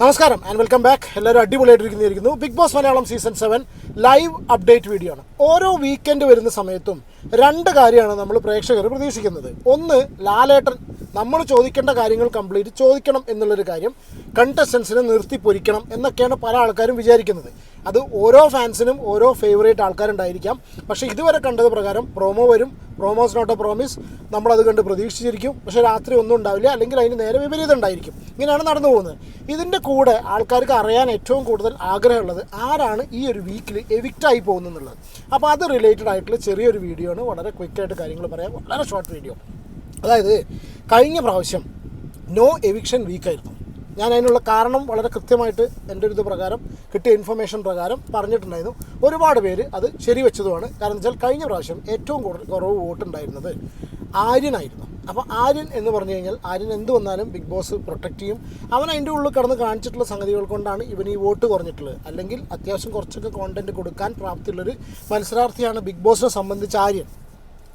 നമസ്കാരം and welcome back എല്ലാവരും അടിപൊളിയായിട്ടിരിക്കുന്നു Bigg Boss Malayalam season seven live update video ആണ്. ഓരോ വീക്കെൻഡ് വരുന്ന സമയത്തും രണ്ട് കാര്യമാണ് നമ്മൾ പ്രേക്ഷകർ പ്രതീക്ഷിക്കുന്നത്. ഒന്ന് ലാലേട്ടൻ നമ്മൾ ചോദിക്കേണ്ട കാര്യങ്ങൾ കംപ്ലീറ്റ് ചോദിക്കണം എന്നുള്ളൊരു കാര്യം കണ്ടസ്റ്റൻസിനെ നിർത്തി പൊരിക്കണം എന്നൊക്കെയാണ് പല ആൾക്കാരും വിചാരിക്കുന്നത്. അത് ഓരോ ഫാൻസിനും ഓരോ ഫേവറേറ്റ് ആൾക്കാരുണ്ടായിരിക്കാം. പക്ഷേ ഇതുവരെ കണ്ടത് പ്രകാരം പ്രോമോ വരും. പ്രോമോസ് നോട്ട് എ പ്രോമിസ് നമ്മളത് കണ്ട് പ്രതീക്ഷിച്ചിരിക്കും. പക്ഷേ രാത്രി ഒന്നും ഉണ്ടാവില്ല. അല്ലെങ്കിൽ അതിന് നേരെ വിപരീതം ഉണ്ടായിരിക്കും. ഇങ്ങനെയാണ് നടന്നു പോകുന്നത്. ഇതിന്റെ കൂടെ ആൾക്കാർക്ക് അറിയാൻ ഏറ്റവും കൂടുതൽ ആഗ്രഹമുള്ളത് ആരാണ് ഈ ഒരു വീക്കിൽ എവിക്റ്റായി പോകുന്നത് അപ്പോൾ അത് റിലേറ്റഡ് ആയിട്ടുള്ള ചെറിയൊരു വീഡിയോ ആണ്. വളരെ ക്വിക്കായിട്ട് കാര്യങ്ങൾ പറയാം. വളരെ ഷോർട്ട് വീഡിയോ അതായത് കഴിഞ്ഞ പ്രാവശ്യം നോ എവിക്ഷൻ വീക്കായിരുന്നു ഞാൻ അതിനുള്ള കാരണം വളരെ കൃത്യമായിട്ട് എന്റെ ഒരു ഇത് പ്രകാരം കിട്ടിയ ഇൻഫർമേഷൻ പ്രകാരം പറഞ്ഞിട്ടുണ്ടായിരുന്നു. ഒരുപാട് പേര് അത് ശരിവെച്ചതുമാണ്. കാരണം വെച്ചാൽ കഴിഞ്ഞ പ്രാവശ്യം ഏറ്റവും കുറവ് വോട്ടുണ്ടായിരുന്നത് ആര്യനായിരുന്നു. അപ്പോൾ ആര്യൻ എന്ന് പറഞ്ഞു കഴിഞ്ഞാൽ ആര്യൻ എന്ത് വന്നാലും ബിഗ് ബോസ് പ്രൊട്ടക്റ്റ് ചെയ്യും. അവൻ അതിന്റെ ഉള്ളിൽ കടന്ന് കാണിച്ചിട്ടുള്ള സംഗതികൾ കൊണ്ടാണ് ഇവൻ ഈ വോട്ട് കുറഞ്ഞിട്ടുള്ളത്. അല്ലെങ്കിൽ അത്യാവശ്യം കുറച്ചൊക്കെ കോണ്ടന്റ് കൊടുക്കാൻ പ്രാപ്തിയുള്ളൊരു മത്സരാർത്ഥിയാണ് ബിഗ് ബോസിനെ സംബന്ധിച്ച് ആര്യൻ.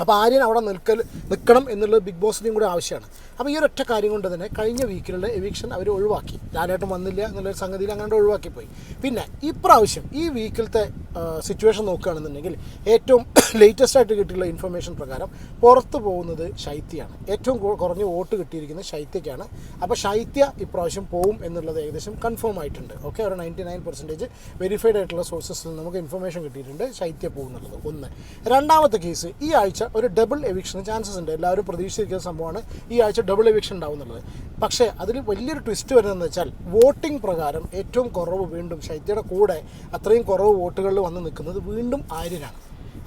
അപ്പോൾ ആര്യൻ അവിടെ നിൽക്കൽ നിൽക്കണം എന്നുള്ളത് ബിഗ് ബോസിന്റെയും കൂടെ ആവശ്യമാണ്. അപ്പോൾ ഈ ഒരൊറ്റ കാര്യം കൊണ്ട് തന്നെ കഴിഞ്ഞ വീക്കിലുള്ള എവിക്ഷൻ അവർ ഒഴിവാക്കി. ലാലേട്ടൻ വന്നില്ല എന്നുള്ളൊരു സംഗതിയിൽ അങ്ങനെ ഒഴിവാക്കിപ്പോയി. പിന്നെ ഇപ്രാവശ്യം ഈ വീക്കിലത്തെ സിറ്റുവേഷൻ നോക്കുകയാണെന്നുണ്ടെങ്കിൽ ഏറ്റവും ലേറ്റസ്റ്റ് ആയിട്ട് കിട്ടിയുള്ള ഇൻഫർമേഷൻ പ്രകാരം പുറത്ത് പോകുന്നത് ശൈത്യമാണ് ഏറ്റവും കുറഞ്ഞ വോട്ട് കിട്ടിയിരിക്കുന്നത് ശൈത്യക്കാണ്. അപ്പോൾ ശൈത്യ ഇപ്രാവശ്യം പോവും എന്നുള്ളത് ഏകദേശം കൺഫേം ആയിട്ടുണ്ട്. ഓക്കെ ഒരു നയന്റി നയൻ പെർസെന്റേജ് വെരിഫൈഡ് ആയിട്ടുള്ള സോഴ്സസിൽ നമുക്ക് ഇൻഫർമേഷൻ കിട്ടിയിട്ടുണ്ട് ശൈത്യ പോകുന്നുള്ളത്. ഒന്ന്. രണ്ടാമത്തെ കേസ് ഈ ആഴ്ച ഒരു ഡബിൾ എവിക്ഷൻ ചാൻസസ് ഉണ്ട്. എല്ലാവരും പ്രതീക്ഷിച്ചിരിക്കുന്ന സംഭവമാണ്. ഈ ആഴ്ച ഡബിൾ എവിക്ഷൻ ഉണ്ടാവും എന്നുള്ളത് പക്ഷേ അതിൽ വലിയൊരു ട്വിസ്റ്റ് വരുന്നതെന്ന് വെച്ചാൽ വോട്ടിംഗ് പ്രകാരം ഏറ്റവും കുറവ് വീണ്ടും ശൈത്യയുടെ കൂടെ അത്രയും കുറവ് വോട്ടുകളിൽ വന്ന് നിൽക്കുന്നത് വീണ്ടും ആര്യനാണ്.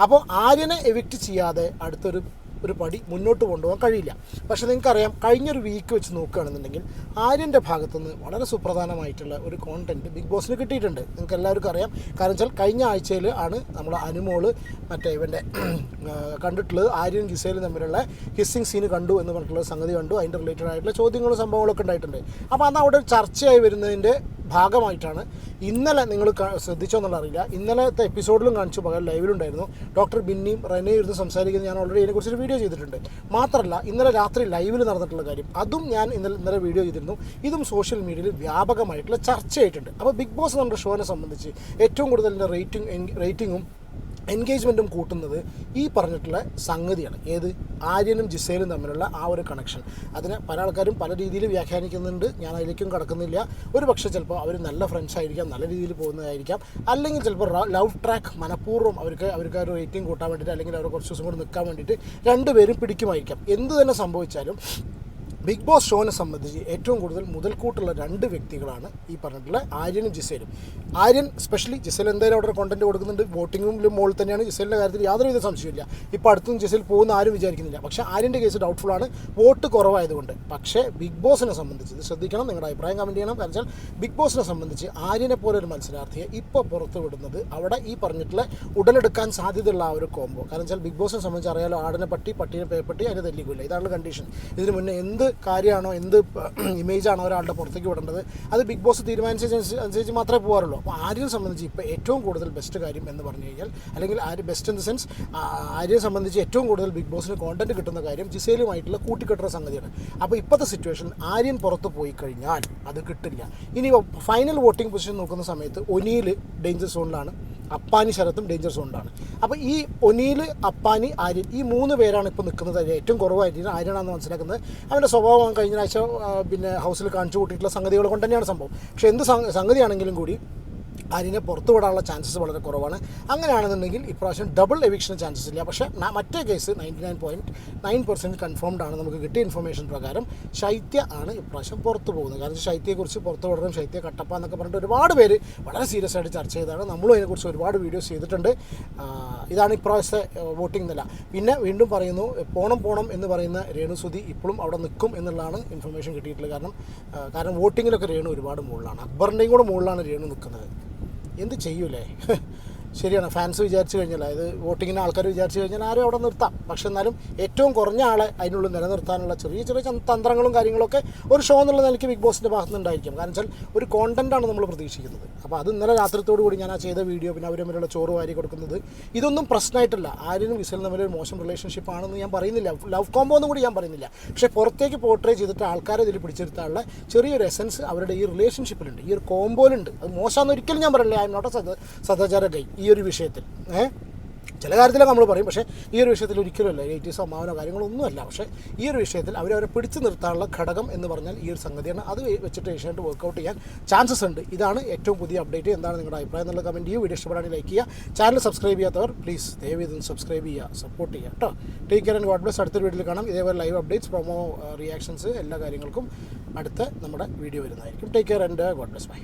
അപ്പോൾ ആര്യനെ എവിക്റ്റ് ചെയ്യാതെ അടുത്തൊരു ഒരു പടി മുന്നോട്ട് കൊണ്ടുപോകാൻ കഴിയില്ല. പക്ഷേ നിങ്ങൾക്കറിയാം കഴിഞ്ഞൊരു വീക്ക് വെച്ച് നോക്കുകയാണെന്നുണ്ടെങ്കിൽ ആര്യന്റെ ഭാഗത്തുനിന്ന് വളരെ സുപ്രധാനമായിട്ടുള്ള ഒരു കോണ്ടന്റ് ബിഗ് ബോസിന് കിട്ടിയിട്ടുണ്ട്. നിങ്ങൾക്ക് എല്ലാവർക്കും അറിയാം. കാരണം വെച്ചാൽ കഴിഞ്ഞ ആഴ്ചയിൽ ആണ് നമ്മൾ അനുമോൾ മറ്റേ ഇവന്റെ കണ്ടിട്ടുള്ളത്. ആര്യൻ ജിസയിലും തമ്മിലുള്ള ഹിസ്സിങ് സീന് കണ്ടു എന്ന് പറഞ്ഞിട്ടുള്ള സംഗതി കണ്ടു. അതിന്റെ റിലേറ്റഡ് ആയിട്ടുള്ള ചോദ്യങ്ങളും സംഭവങ്ങളൊക്കെ ഉണ്ടായിട്ടുണ്ട്. അപ്പോൾ അന്ന് അവിടെ ചർച്ചയായി വരുന്നതിന്റെ ഭാഗമായിട്ടാണ് ഇന്നലെ നിങ്ങൾ ശ്രദ്ധിച്ചോ അറിയില്ല. ഇന്നലത്തെ എപ്പിസോഡിലും കാണിച്ചു പകൽ ലൈവിലുണ്ടായിരുന്നു ഡോക്ടർ ബിന്നിയും റെനയും ഇരുന്ന് സംസാരിക്കുന്നത് ഞാൻ ഓൾറെഡി ഇതിനെക്കുറിച്ചൊരു വീഡിയോ ചെയ്തിട്ടുണ്ട്. മാത്രമല്ല ഇന്നലെ രാത്രി ലൈവിൽ നടന്നിട്ടുള്ള കാര്യം അതും ഞാൻ ഇന്നലെ ഇന്നലെ വീഡിയോ ചെയ്തിരുന്നു. ഇതും സോഷ്യൽ മീഡിയയിൽ വ്യാപകമായിട്ടുള്ള ചർച്ചയായിട്ടുണ്ട്. അപ്പോൾ ബിഗ് ബോസ് നമ്മുടെ ഷോനെ സംബന്ധിച്ച് ഏറ്റവും കൂടുതൽ റേറ്റിംഗ് റേറ്റിംഗും എൻഗേജ്മെന്റും കൂട്ടുന്നത് ഈ പറഞ്ഞിട്ടുള്ള സംഗതിയാണ്. ഏത്? ആര്യനും ജിസേലും തമ്മിലുള്ള ആ ഒരു കണക്ഷൻ അതിനെ പല ആൾക്കാരും പല രീതിയിൽ വ്യാഖ്യാനിക്കുന്നുണ്ട്. ഞാൻ അതിലേക്കും കടക്കുന്നില്ല. ഒരു പക്ഷേ ചിലപ്പോൾ അവർ നല്ല ഫ്രണ്ട്സ് ആയിരിക്കാം നല്ല രീതിയിൽ പോകുന്നതായിരിക്കാം. അല്ലെങ്കിൽ ചിലപ്പോൾ ലവ് ട്രാക്ക് മനഃപൂർവം അവർക്ക് അവർക്ക് ഒരു റേറ്റിംഗ് കൂട്ടാൻ വേണ്ടിയിട്ട് അല്ലെങ്കിൽ അവർ കുറച്ച് ദിവസം കൂടി നിൽക്കാൻ വേണ്ടിയിട്ട് രണ്ടുപേരും പിടിക്കുമായിരിക്കാം. എന്ത് തന്നെ സംഭവിച്ചാലും ബിഗ് ബോസ് ഷോനെ സംബന്ധിച്ച് ഏറ്റവും കൂടുതൽ മുതൽക്കൂട്ടുള്ള രണ്ട് വ്യക്തികളാണ് ഈ പറഞ്ഞിട്ടുള്ള ആര്യനും ജിസേലും. ആര്യൻ സ്പെഷ്യലി ജിസേൽ എന്തായാലും അവിടെ കോണ്ടന്റ് കൊടുക്കുന്നുണ്ട്. വോട്ടിങ്ങിലും മുകളിൽ തന്നെയാണ് ജിസേലിന്റെ കാര്യത്തിൽ യാതൊരുവിധ സംശയമില്ല ഇപ്പോൾ അടുത്തും ജിസേൽ പോകുന്ന ആരും വിചാരിക്കുന്നില്ല. പക്ഷേ ആര്യന്റെ കേസ് ഡൗട്ട്ഫുൾ ആണ്. വോട്ട് കുറവായതുകൊണ്ട്. പക്ഷേ ബിഗ് ബോസിനെ സംബന്ധിച്ച് ഇത് ശ്രദ്ധിക്കണം. നിങ്ങളുടെ അഭിപ്രായം കമന്റ് ചെയ്യണം. കാരണം വെച്ചാൽ ബിഗ് ബോസിനെ സംബന്ധിച്ച് ആര്യനെ പോലെ ഒരു മത്സരാർത്ഥിയെ ഇപ്പോൾ പുറത്തുവിടുന്നത് അവിടെ ഈ പറഞ്ഞിട്ടുള്ള ഉടലെടുക്കാൻ സാധ്യതയുള്ള ആ ഒരു കോംബോ കാരണം വെച്ചാൽ ബിഗ് ബോസിനെ സംബന്ധിച്ച് അറിയാലോ ആടിനെ പട്ടി പട്ടിനെ പേപ്പട്ടി അതിന് തെല്ലിക്കില്ല ഇതാണ് കണ്ടീഷൻ ഇതിന് മുന്നേ എന്ത് കാര്യമാണോ എന്ത് ഇമേജ് ആണോ ഒരാളുടെ പുറത്തേക്ക് വിടേണ്ടത്? അത് ബിഗ് ബോസ് തീരുമാനിച്ച അനുസരിച്ച് മാത്രമേ പോകാറുള്ളൂ അപ്പോൾ ആര്യനെ സംബന്ധിച്ച് ഇപ്പോൾ ഏറ്റവും കൂടുതൽ ബെസ്റ്റ് കാര്യം എന്ന് പറഞ്ഞു കഴിഞ്ഞാൽ അല്ലെങ്കിൽ Arya best in the sense ആര്യനെ സംബന്ധിച്ച് ഏറ്റവും കൂടുതൽ ബിഗ് ബോസിന് കോണ്ടന്റ് കിട്ടുന്ന കാര്യം ജിസേലുമായിട്ടുള്ള കൂട്ടിക്കെട്ടുന്ന സംഗതിയാണ്. അപ്പോൾ ഇപ്പോഴത്തെ സിറ്റുവേഷൻ ആര്യൻ പുറത്ത് പോയി കഴിഞ്ഞാൽ അത് കിട്ടില്ല. ഇനി ഫൈനൽ വോട്ടിംഗ് പൊസിഷൻ നോക്കുന്ന സമയത്ത് ഒനിയിൽ ഡേഞ്ചർ സോണിലാണ് അപ്പാനി ശരത്തും ഡേഞ്ചർ സോണിലാണ് അപ്പോൾ ഈ ഒനിയിൽ അപ്പാനി ആര്യൻ ഈ മൂന്ന് പേരാണ് ഇപ്പോൾ നിൽക്കുന്നത്. ഏറ്റവും കുറവായിട്ട് ആര്യനാണെന്ന് മനസ്സിലാക്കുന്നത്. അവന്റെ സ്വഭാവം കഴിഞ്ഞ ആഴ്ച പിന്നെ ഹൗസിൽ കാണിച്ചു കൂട്ടിയിട്ടുള്ള സംഗതികൾ കൊണ്ട് തന്നെയാണ് സംഭവം. പക്ഷേ എന്ത് സംഗതിയാണെങ്കിലും കൂടി ആര്യനെ പുറത്തു വിടാനുള്ള ചാൻസസ് വളരെ കുറവാണ്. അങ്ങനെയാണെന്നുണ്ടെങ്കിൽ ഇപ്രാവശ്യം ഡബിൾ എവിക്ഷൻ ചാൻസസ് ഇല്ല. പക്ഷേ മറ്റേ case ninety nine point nine percent confirmed ആണ് നമുക്ക് കിട്ടിയ ഇൻഫർമേഷൻ പ്രകാരം ശൈത്യ ആണ് ഇപ്രാവശ്യം പുറത്തു പോകുന്നത്. കാരണം ശൈത്യയെക്കുറിച്ച് പുറത്തു വിടണം ശൈത്യ കട്ടപ്പ എന്നൊക്കെ പറഞ്ഞിട്ട് ഒരുപാട് പേര് വളരെ സീരിയസ് ആയിട്ട് ചർച്ച ചെയ്തതാണ്. നമ്മളും അതിനെക്കുറിച്ച് ഒരുപാട് വീഡിയോസ് ചെയ്തിട്ടുണ്ട്. ഇതാണ് ഇപ്രാവശ്യത്തെ വോട്ടിംഗ് നില. പിന്നെ വീണ്ടും പറയുന്നു പോണം പോണം എന്ന് പറയുന്ന രേണുസുതി ഇപ്പോഴും അവിടെ നിൽക്കും എന്നുള്ളതാണ് ഇൻഫർമേഷൻ കിട്ടിയിട്ടുള്ളത്. കാരണം കാരണം വോട്ടിങ്ങിലൊക്കെ രേണു ഒരുപാട് മുകളിലാണ്. അക്ബറിന്റെയും കൂടെ മുകളിലാണ് രേണു നിൽക്കുന്നത്. എന്ത് ചെയ്യൂലേ? ശരിയാണ്. ഫാൻസ് വിചാരിച്ചു കഴിഞ്ഞാൽ അതായത് വോട്ടിങ്ങിന് ആൾക്കാർ വിചാരിച്ചു കഴിഞ്ഞാൽ ആരും അവിടെ നിർത്താം. പക്ഷെ എന്നാലും ഏറ്റവും കുറഞ്ഞ ആളെ അതിനുള്ളിൽ നിലനിർത്താനുള്ള ചെറിയ ചെറിയ തന്ത്രങ്ങളും കാര്യങ്ങളൊക്കെ ഒരു ഷോ എന്നുള്ള നിലയ്ക്ക് ബിഗ് ബോസിന്റെ ഭാഗത്ത് നിന്നുണ്ടായിരിക്കും കാരണം വെച്ചാൽ ഒരു കോണ്ടന്റാണ് നമ്മൾ പ്രതീക്ഷിക്കുന്നത്. അപ്പോൾ അത് ഇന്നലെ രാത്രിത്തോടു കൂടി ഞാൻ ആ ചെയ്ത വീഡിയോ പിന്നെ അവർ തമ്മിലുള്ള ചോറ് വാരി കൊടുക്കുന്നത് ഇതൊന്നും പ്രശ്നമായിട്ടില്ല. ആരും വിസൽ തമ്മിൽ ഒരു മോശം റിലേഷൻഷിപ്പ് ആണെന്ന് ഞാൻ പറയുന്നില്ല. ലവ് കോംബോ എന്ന് കൂടി ഞാൻ പറയുന്നില്ല. പക്ഷേ പുറത്തേക്ക് പോർട്രേ ചെയ്തിട്ട് ആൾക്കാരെ ഇതിൽ പിടിച്ചെടുത്താനുള്ള ചെറിയൊരു എസൻസ് അവരുടെ ഈ റിലേഷൻഷിപ്പിലുണ്ട് ഈ ഒരു കോംബോയിലുണ്ട് അത് മോശമാണെന്ന് ഒരിക്കലും ഞാൻ പറയില്ല. ഐ എം നോട്ട് എ സദാചാര ഗൈ ഒരു വിഷയത്തിൽ ഏഹ് ചില കാര്യത്തിലൊക്കെ നമ്മൾ പറയും പക്ഷേ ഈ ഒരു വിഷയത്തിൽ ഒരിക്കലുമല്ല എയ്റ്റീസോ അമ്മാവനോ കാര്യങ്ങളൊന്നുമല്ല പക്ഷേ ഈ ഒരു വിഷയത്തിൽ അവരവരെ പിടിച്ചു നിർത്താനുള്ള ഘടകം എന്ന് പറഞ്ഞാൽ ഈ ഒരു സംഗതിയാണ്. അത് വെച്ചിട്ട് ഏഷ്യാനെറ്റ് വർക്കൗട്ട് ചെയ്യാൻ ചാൻസസ് ഉണ്ട്. ഇതാണ് ഏറ്റവും പുതിയ അപ്ഡേറ്റ് എന്താണ് നിങ്ങളുടെ അഭിപ്രായം എന്നുള്ള കമന്റ് ചെയ്യും വീഡിയോ ഇഷ്ടപ്പെടാണെങ്കിൽ ലൈക്ക് ചെയ്യുക. ചാനൽ സബ്സ്ക്രൈബ് ചെയ്യാത്തവർ പ്ലീസ് ദയവ് ഇതൊന്ന് സബ്സ്ക്രൈബ് ചെയ്യുക. സപ്പോർട്ട് ചെയ്യുക കേട്ടോ take care and God bless അടുത്തൊരു വീഡിയോയിൽ കാണാം. ഇതേപോലെ ലൈവ് അപ്ഡേറ്റ്സ് പ്രൊമോ റിയാക്ഷൻസ് എല്ലാ കാര്യങ്ങൾക്കും അടുത്ത നമ്മുടെ വീഡിയോ വരുന്നതായിരിക്കും. Take care and God bless bye